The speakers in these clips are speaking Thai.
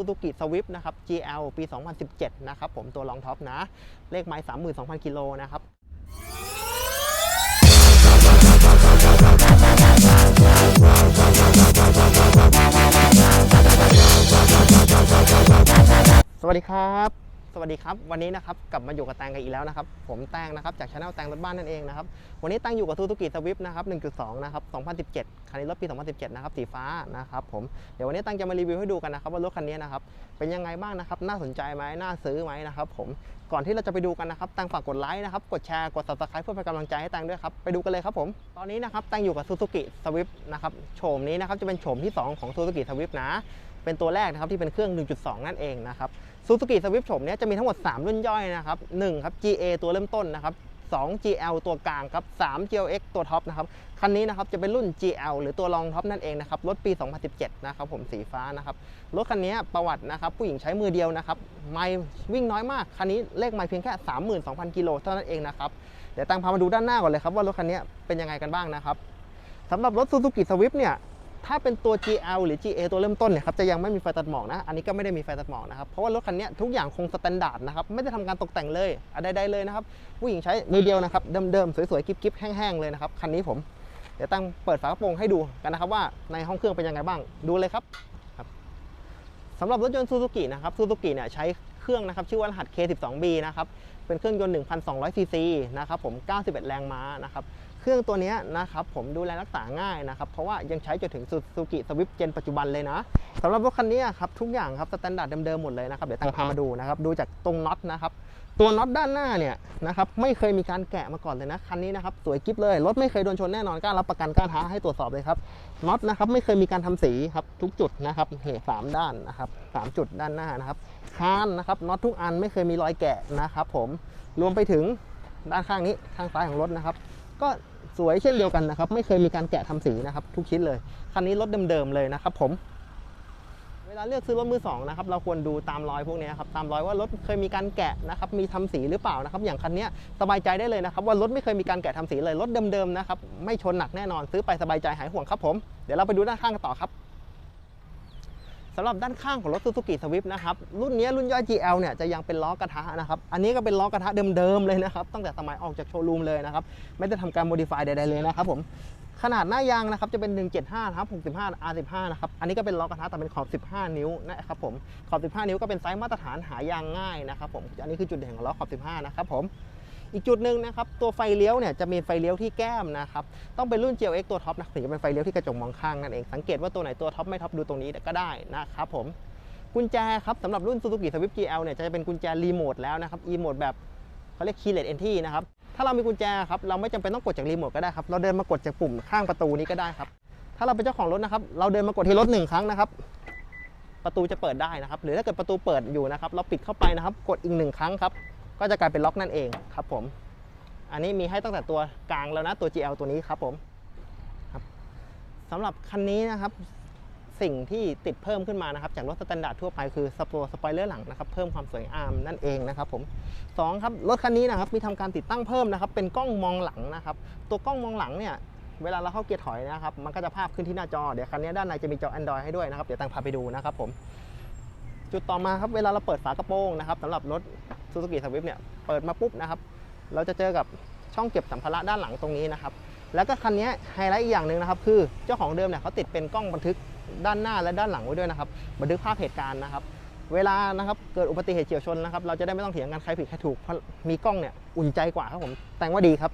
Suzuki Swift นะครับ GL ปี 2017 นะครับผมตัวรองท็อปนะ เลขไม้32,000 กิโลนะครับสวัสดีครับ สวัสดีครับ วันนี้นะครับกลับมาอยู่กับแตงกันอีกแล้วนะครับ ผมแตงนะครับจากช anel แตงรถบ้านนั่นเองนะครับ วันนี้แตงอยู่กับ Suzuki Swift นะครับ 1.2 นะครับ 2017 คันนี้รถปี 2017 นะครับ สีฟ้านะครับผม เดี๋ยววันนี้แตงจะมารีวิวให้ดูกันนะครับว่ารถคันนี้นะครับ เป็นยังไงบ้างนะครับ น่าสนใจไหมน่าซื้อไหมนะครับผม ก่อนที่เราจะไปดูกันนะครับแตงฝากกดไลค์นะครับ กดแชร์ กด subscribe เพื่อเป็นกำลังใจให้แตงด้วยครับ ไปดูกันเลยครับผม ตอนนี้นะครับแตงอยู่กับ Suzuki Swift นะครับ โฉมนี้นะครับจะเป็นโฉมที่ 2 ของ Suzuki Swift นะ เป็นตัวแรกนะครับที่เป็นเครื่อง 1.2 นั่นเองนะครับ Suzuki Swift โฉมเนี้ยจะมีทั้งหมด 3 รุ่นย่อยนะครับ1ครับ GA ตัวเริ่มต้นนะครับ2 GL ตัวกลางครับ3 GLX ตัวท็อปนะครับ คันนี้นะครับจะเป็นรุ่น GL หรือตัวรองท็อปนั่นเองนะครับ รถปี 2017 นะครับผมสีฟ้านะครับ รถคันนี้ประวัตินะครับผู้หญิงใช้มือเดียวนะครับ ไม่วิ่งน้อยมาก คันนี้เลขไม่เพียงแค่ 32,000 กิโลเท่านั้นเองนะครับ เดี๋ยวตังพามาดูด้านหน้าก่อนเลยครับว่ารถคันนี้เป็นยังไงกันบ้างนะครับสำหรับรถ Suzuki Swift เนี่ย ถ้าเป็นตัว GL หรือ GA ตัวเริ่มต้นเนี่ยครับจะยังไม่มีไฟตัดหมอกนะ อันนี้ก็ไม่ได้มีไฟตัดหมอกนะครับ เพราะว่ารถคันนี้ทุกอย่างคงสแตนดาร์ดนะครับ ไม่ได้ทำการตกแต่งเลยอะไรใดเลยนะครับ ผู้หญิงใช้มือเดียวนะครับ เดิมๆ สวยๆ กิ๊บๆ แห้งๆ เลยนะครับ คันนี้ผม เดี๋ยวตั้งเปิดฝากระโปรงให้ดูกันนะครับว่าในห้องเครื่องเป็นยังไงบ้าง ดูเลยครับครับสำหรับรถยนต์ซูซูกินะครับซูซูกิเนี่ยใช้เครื่องนะครับชื่อว่ารหัส K12B นะครับเป็นเครื่องยนต์ 1,200ซีซีนะครับผม91 แรงม้านะครับ เครื่องตัวนี้นะครับผมดูแลรักษาง่ายนะครับ เพราะว่ายังใช้จนถึงซูซูกิสวิฟเจนปัจจุบันเลยนะสำหรับรถคันนี้ครับทุกอย่างครับสแตนดาร์ดเดิมๆหมดเลยนะครับเดี๋ยวตังพามาดูนะครับดูจากตรงน็อตนะครับตัวน็อตด้านหน้าเนี่ยนะครับไม่เคยมีการแกะมาก่อนเลยนะคันนี้นะครับสวยกิ๊บเลยรถไม่เคยโดนชนแน่นอนกล้ารับประกันกล้าท้าให้ตรวจสอบเลยครับน็อตนะครับไม่เคยมีการทำสีครับทุกจุดนะครับเหสามด้านนะครับสามจุดด้านหน้านะครับคานนะครับน็อตทุกอันไม่เคยมีรอยแกะนะครับผมรวมไปถึงด้านข้างนี้ข้างซ้ายของรถนะครับก็ สวยเช่นเดียวกันนะครับ ไม่เคยมีการแกะทำสีนะครับ ทุกชิ้นเลย คันนี้รถเดิมๆเลยนะครับ ผม เวลาเลือกซื้อรถมือสองนะครับ เราควรดูตามรอยพวกนี้ครับ ตามรอยว่ารถเคยมีการแกะนะครับ มีทำสีหรือเปล่านะครับ อย่างคันนี้สบายใจได้เลยนะครับ ว่ารถไม่เคยมีการแกะทำสีเลย รถเดิมๆนะครับ ไม่ชนหนักแน่นอน ซื้อไปสบายใจหายห่วงครับผม เดี๋ยวเราไปดูด้านข้างกันต่อครับ สำหรับด้านข้างของรถ Suzuki Swift นะครับ รุ่นนี้รุ่นย่อย GL เนี่ยจะยังเป็นล้อกระทะนะครับ อันนี้ก็เป็นล้อกระทะเดิมๆเลยนะครับ ตั้งแต่สมัยออกจากโชว์รูมเลยนะครับ ไม่ได้ทำการ modify ใดๆเลยนะครับผม ขนาดหน้ายางนะครับจะเป็น 175นะครับ65 R15 นะครับ อันนี้ก็เป็นล้อกระทะแต่เป็นขอบ 15 นิ้วนะครับผม ขอบ 15 นิ้วก็เป็นไซส์มาตรฐานหายางง่ายนะครับผม อันนี้คือจุดเด่นของล้อขอบ 15 นะครับผม อีกจุดหนึ่งนะครับตัวไฟเลี้ยวเนี่ยจะมีไฟเลี้ยวที่แก้มนะครับต้องเป็นรุ่น GLX ตัวท็อปนะถึงจะเป็นไฟเลี้ยวที่กระจกมองข้างนั่นเองสังเกตว่าตัวไหนตัวท็อปไม่ท็อปดูตรงนี้ก็ได้นะครับผมกุญแจครับสำหรับรุ่น Suzuki Swift GL เนี่ยจะเป็นกุญแจรีโมทแล้วนะครับ e โมดแบบเขาเรียก keyless entry นะครับถ้าเรามีกุญแจครับเราไม่จำเป็นต้องกดจากรีโมทก็ได้ครับเราเดินมากดจากปุ่มข้างประตูนี้ก็ได้ครับถ้าเราเป็นเจ้าของรถนะครับเราเดินมากดที่รถหนึ่งครั้งนะครับประตูจะเปิดได้นะครับ หรือถ้าเกิดประตูเปิดอยู่นะครับ เราปิดเข้าไปนะครับ กดอีกหนึ่งครั้งครับ ก็จะกลายเป็นล็อกนั่นเองครับผม อันนี้มีให้ตั้งแต่ตัวกลางแล้วนะตัว GL ตัวนี้ครับผมครับสำหรับคันนี้นะครับสิ่งที่ติดเพิ่มขึ้นมานะครับ จากรถสแตนดาร์ดทั่วไปคือสปอสปอยเลอร์หลังนะครับเพิ่มความสวยงามนั่นเองนะครับผมสองครับรถคันนี้นะครับมีทำการติดตั้งเพิ่มนะครับเป็นกล้องมองหลังนะครับตัวกล้องมองหลังเนี่ยเวลาเราเข้าเกียร์ถอยนะครับมันก็จะภาพขึ้นที่หน้าจอเดี๋ยวคันนี้ด้านในจะมีจอ Android ให้ด้วยนะครับเดี๋ยวตังพาไปดูนะครับผมจุดต่อมาครับเวลาเราเปิดฝากระโปรงนะครับสำหรับรถ ซูซูกิสวิฟเนี่ยเปิดมาปุ๊บนะครับเราจะเจอกับช่องเก็บสัมภาระด้านหลังตรงนี้นะครับแล้วก็คันนี้ไฮไลท์อีกอย่างหนึ่งนะครับคือเจ้าของเดิมเนี่ยเขาติดเป็นกล้องบันทึกด้านหน้าและด้านหลังไว้ด้วยนะครับบันทึกภาพเหตุการณ์นะครับเวลานะครับเกิดอุบัติเหตุเฉียวชนนะครับเราจะได้ไม่ต้องเถียงกันใครผิดใครถูกเพราะมีกล้องเนี่ยอุ่นใจกว่าครับผมแต่งว่าดีครับ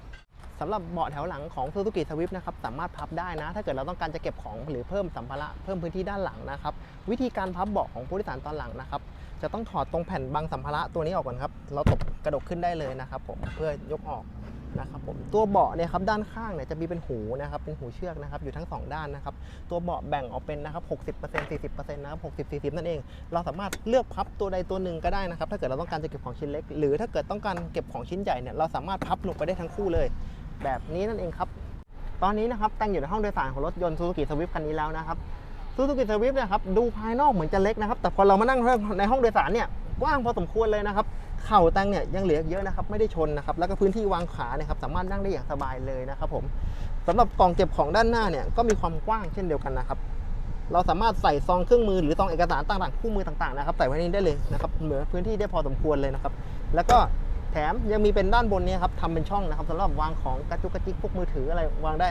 สำหรับเบาะแถวหลังของ Suzuki Swift นะครับสามารถพับได้นะ ถ้าเกิดเราต้องการจะเก็บของหรือเพิ่มสัมภาระเพิ่มพื้นที่ด้านหลังนะครับ วิธีการพับเบาะของผู้โดยสารตอนหลังนะครับ จะต้องถอดตรงแผ่นบังสัมภาระตัวนี้ออกก่อนครับ เราตบกระดกขึ้นได้เลยนะครับ ผมเพื่อยกออกนะครับผมตัวเบาะเนี่ยครับด้านข้างเนี่ยจะมีเป็นหูนะครับเป็นหูเชือกนะครับอยู่ทั้งสองด้านนะครับตัวเบาะแบ่งออกเป็นนะครับ60% 40%นะครับ60 40 นั่นเอง เราสามารถเลือกพับตัวใดตัวหนึ่งก็ได้นะครับถ้าเกิดเราต้องการจะเก็บของชิ้นเล็ก หรือถ้าเกิดต้องการเก็บของชิ้นใหญ่เนี่ยเราสามารถพับลงไปได้ทั้งคู่เลย แบบนี้นั่นเองครับ ตอนนี้นะครับแต่งอยู่ในห้องโดยสารของรถยนต์ Suzuki Swift คันนี้แล้วนะครับ Suzuki Swift เนะครับดูภายนอกเหมือนจะเล็กนะครับ แต่พอเรามานั่งในห้องโดยสารเนี่ยกว้างพอสมควรเลยนะครับ เข่าตังเนี่ยยังเหลือเยอะนะครับ ไม่ได้ชนนะครับ แล้วก็พื้นที่วางขาเนี่ยครับสามารถนั่งได้อย่างสบายเลยนะครับผมสำหรับกล่องเก็บของด้านหน้าเนี่ยก็มีความกว้างเช่นเดียวกันนะครับเราสามารถใส่ซองเครื่องมือหรือซองเอกสารต่างๆคู่มือต่างๆนะครับใส่ไว้ในนี้ได้เลยนะครับเหลือพื้นที่ได้พอสมควรเลยนะครับ แล้วก็ แถมยังมีเป็นด้านบนนี้ครับทำเป็นช่องนะครับสำหรับวางของกระจุกกระจิกพวกมือถืออะไรวางได้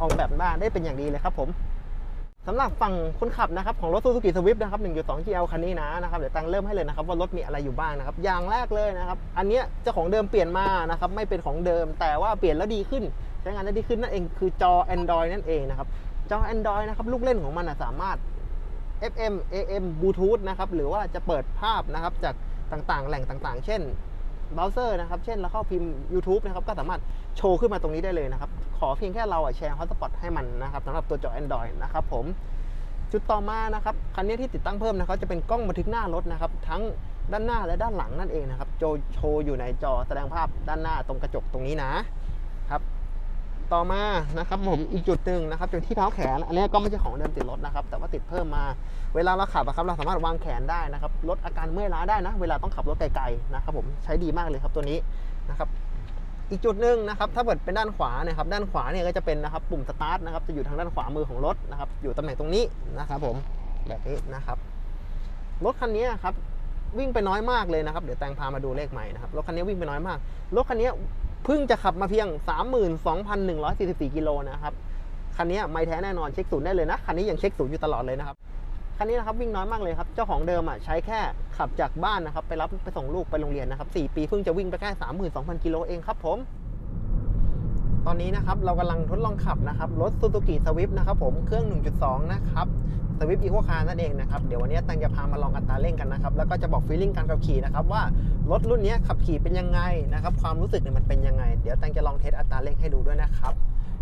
ออกแบบบ้านได้เป็นอย่างดีเลยครับผมสำหรับฝั่งคนขับนะครับของรถ Suzuki Swift นะครับ 1.2 GL คันนี้นะนะครับเดี๋ยวตังเริ่มให้เลยนะครับว่ารถมีอะไรอยู่บ้างนะครับ อย่างแรกเลยนะครับ อันนี้เจ้าของเดิมเปลี่ยนมานะครับไม่เป็นของเดิม แต่ว่าเปลี่ยนแล้วดีขึ้น ใช้งานได้ดีขึ้นนั่นเองคือจอ Android นั่นเองนะครับจอ Android นะครับลูกเล่นของมันสามารถ FM AM Bluetooth นะครับหรือว่าจะเปิดภาพนะครับจากต่างๆ แหล่งต่าง ๆ เช่น เบราว์เซอร์นะครับเช่นเราเข้าพิมพ์ YouTube นะครับก็สามารถโชว์ขึ้นมาตรงนี้ได้เลยนะครับ ขอเพียงแค่เราแชร์ฮอตสปอตให้มันนะครับสำหรับตัวจอ Android นะครับผมจุดต่อมานะครับคันนี้ที่ติดตั้งเพิ่มนะครับจะเป็นกล้องบันทึกหน้ารถนะครับทั้งด้านหน้าและด้านหลังนั่นเองนะครับโชว์อยู่ในจอแสดงภาพด้านหน้าตรงกระจกตรงนี้นะ ต่อมานะครับผมอีกจุดหนึ่งนะครับจุดที่เท้าแขน อันนี้ก็ไม่ใช่ของเดิมติดรถนะครับแต่ว่าติดเพิ่มมา เวลาเราขับอะครับเราสามารถวางแขนได้นะครับลดอาการเมื่อยล้าได้นะ เวลาต้องขับรถไกลๆนะครับผมใช้ดีมากเลยครับตัวนี้นะครับอีกจุดหนึ่งนะครับถ้าเกิดเป็นด้านขวาเนี่ยครับด้านขวาเนี่ยก็จะเป็นนะครับปุ่มสตาร์ทนะครับจะอยู่ทางด้านขวามือของรถนะครับอยู่ตำแหน่งตรงนี้นะครับผมแบบนี้นะครับรถคันนี้ครับวิ่งไปน้อยมากเลยนะครับเดี๋ยวแตงพามาดูเลขใหม่นะครับรถคันนี้วิ่งไปน้อยมากรถคันนี้ เพิ่งจะขับมาเพียง 32,144 กิโลนะครับ คันนี้ไม่แท้แน่นอนเช็คศูนย์ได้เลยนะ คันนี้ยังเช็คศูนย์อยู่ตลอดเลยนะครับ คันนี้นะครับวิ่งน้อยมากเลยครับ เจ้าของเดิมอะใช้แค่ขับจากบ้านนะครับ ไปรับไปส่งลูกไปโรงเรียนนะครับ4ปีเพิ่งจะวิ่งไปแค่ 32,000 กิโลเองครับผมตอนนี้นะครับเรากำลังทดลองขับนะครับรถ Suzuki Swift นะครับผมเครื่อง 1.2 นะครับ Swift Eco Car นั่นเองนะครับ เดี๋ยววันนี้ตังจะพามาลองอัตราเร่งกันนะครับ แล้วก็จะบอกฟีลลิ่งการขับขี่นะครับว่ารถรุ่นนี้ขับขี่เป็นยังไงนะครับ ความรู้สึกเนี่ยมันเป็นยังไง เดี๋ยวตังจะลองเทสอัตราเร่งให้ดูด้วยนะครับ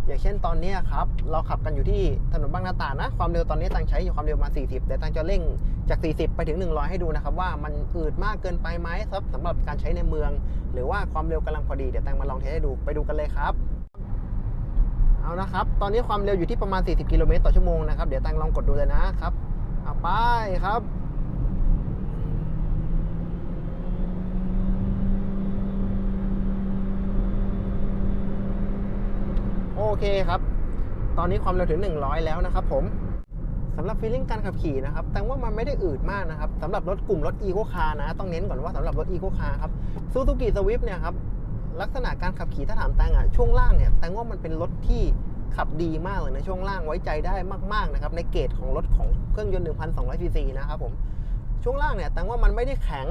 อย่างเช่นตอนนี้ครับเราขับกันอยู่ที่ถนนบางนาตรานะ ความเร็วตอนนี้ตังใช้อยู่ความเร็วมา 40เดี๋ยวตังจะเร่งจาก 40 ไปถึง 100 ให้ดูนะครับว่ามันอืดมากเกินไปไหมครับสำหรับการใช้ในเมือง หรือว่าความเร็วกำลังพอดี เดี๋ยวตังมาลองเทสให้ดู ไปดูกันเลยครับ เอานะครับ ตอนนี้ความเร็วอยู่ที่ประมาณ 40 กิโลเมตรต่อชั่วโมงนะครับ เดี๋ยวตังลองกดดูเลยนะครับเอาไปครับโอเคครับ ตอนนี้ความเร็วถึง 100 แล้วนะครับผมสำหรับฟีลลิ่งการขับขี่นะครับ แต่ว่ามันไม่ได้อืดมากนะครับสำหรับรถกลุ่มรถ Eco Car นะ ต้องเน้นก่อนว่าสำหรับรถ Eco Car ครับ Suzuki Swift เนี่ยครับ ลักษณะการขับขี่ถ้าถามแตงอะช่วงล่างเนี่ยแตงว่ามันเป็นรถที่ขับดีมากเลยนะช่วงล่างไว้ใจได้มากๆนะครับในเกรดของรถของเครื่องยนต์ 1,200ซีซีนะครับผมช่วงล่างเนี่ยแตงว่ามันไม่ได้แข็ง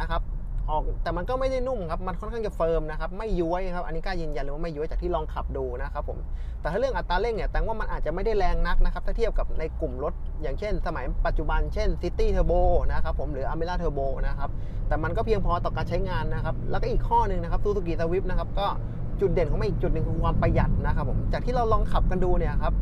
นะครับ ออกแต่มันก็ไม่ได้นุ่มครับ มันค่อนข้างจะเฟิร์มนะครับ ไม่ย้วยครับ อันนี้กล้ายืนยันเลยว่าไม่ย้วยจากที่ลองขับดูนะครับผม แต่ถ้าเรื่องอัตราเร่งเนี่ย แตงว่ามันอาจจะไม่ได้แรงนักนะครับ ถ้าเทียบกับในกลุ่มรถ อย่างเช่น สมัยปัจจุบัน เช่น City Turbo นะครับผม หรือ Amera Turbo นะครับ แต่มันก็เพียงพอต่อการใช้งานนะครับ แล้วก็อีกข้อหนึ่งนะครับ Suzuki Swift นะครับ ก็จุดเด่นของมันอีกจุดหนึ่งคือความประหยัดนะครับผม จากที่เราลองขับกันดูเนี่ยครับ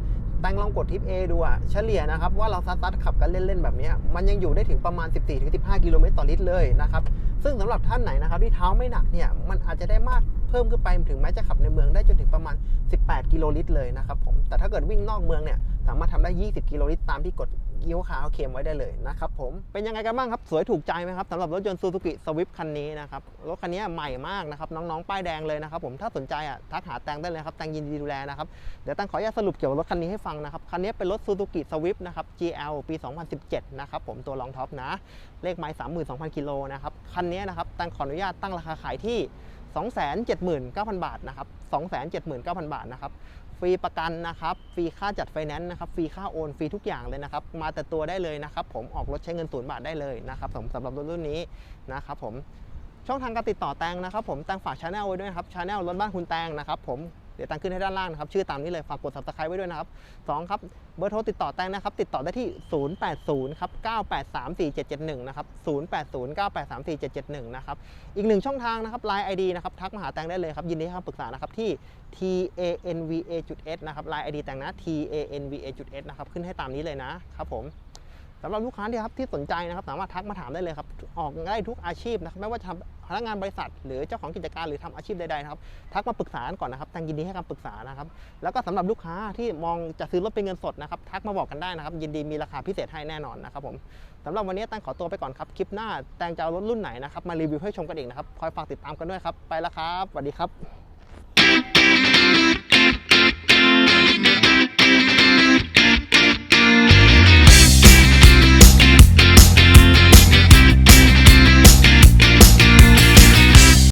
แตงลองกดทิป A ดูอะเฉลี่ยนะครับว่าเราซัดๆขับกันเล่นๆแบบนี้มันยังอยู่ได้ถึงประมาณ 14-15 กิโลเมตรต่อลิตรเลยนะครับซึ่งสำหรับท่านไหนนะครับที่เท้าไม่หนักเนี่ยมันอาจจะได้มากเพิ่มขึ้นไปถึงแม้จะขับในเมืองได้จนถึงประมาณ 18 กิโลลิตรเลยนะครับผมแต่ถ้าเกิดวิ่งนอกเมืองเนี่ยสามารถทำได้ 20 กิโลลิตรตามที่กด เอีโคคาเขาวเคลมไว้ได้เลยนะครับผมเป็นยังไงกันบ้างครับสวยถูกใจไหมครับสำหรับรถยนต์ Suzuki Swift คันนี้นะครับรถคันนี้ใหม่มากนะครับน้องๆป้ายแดงเลยนะครับผมถ้าสนใจอะทักหาแตงได้เลยครับแตงยินดีดูแลนะครับเดี๋ยวแตงขออนุญาตสรุปเกี่ยวกับรถคันนี้ให้ฟังนะครับคันนี้เป็นรถ Suzuki Swift นะครับ GL ปี 2017 นะครับผมตัวรองท็อปนะเลขไมล์32,000กิโลนะครับคันนี้นะครับแตงขออนุญาตตั้งราคาขายที่279,000 บาทนะครับ279,000 บาทนะครับ ฟรีประกันนะครับฟรีค่าจัดไฟแนนซ์นะครับฟรีค่าโอนฟรีทุกอย่างเลยนะครับมาแต่ตัวได้เลยนะครับผมออกรถใช้เงินศูนย์บาทได้เลยนะครับผมสำหรับรถรุ่นนี้นะครับผมช่องทางการติดต่อแตงนะครับผมแตงฝากชาแนลไว้ด้วยครับชาแนลรถบ้านคุณแตงนะครับผม เดี๋ยวแตงขึ้นให้ด้านล่างนะครับชื่อตามนี้เลยฝากกด subscribe ไว้ด้วยนะครับสองครับเบอร์โทรติดต่อแตงนะครับติดต่อได้ที่ 080ครับ983 4771นะครับ080 983 4771นะครับอีกหนึ่งช่องทางนะครับ Line ID นะครับทักมาหาแตงได้เลยครับยินดีให้คำปรึกษานะครับที่ tanva.s นะครับ Line ID แตงนะ tanva.s นะครับขึ้นให้ตามนี้เลยนะครับผม สำหรับลูกค้าที่ครับที่สนใจนะครับสามารถทักมาถามได้เลยครับออกได้ทุกอาชีพนะครับไม่ว่าจะทำพนักงานบริษัท หรือเจ้าของกิจการหรือทำอาชีพใดๆนะครับทักมาปรึกษากันก่อนนะครับแตงยินดีให้คำปรึกษานะครับแล้วก็สำหรับลูกค้าที่มองจะซื้อรถเป็นเงินสดนะครับทักมาบอกกันได้นะครับยินดีมีราคาพิเศษให้แน่นอนนะครับผมสำหรับวันนี้แตงขอตัวไปก่อนครับคลิปหน้าแตงจะเอารถรุ่นไหนนะครับมารีวิวให้ชมกันเองนะครับคอยฝากติดตามกันด้วยครับไปแล้วครับสวัสดีครับ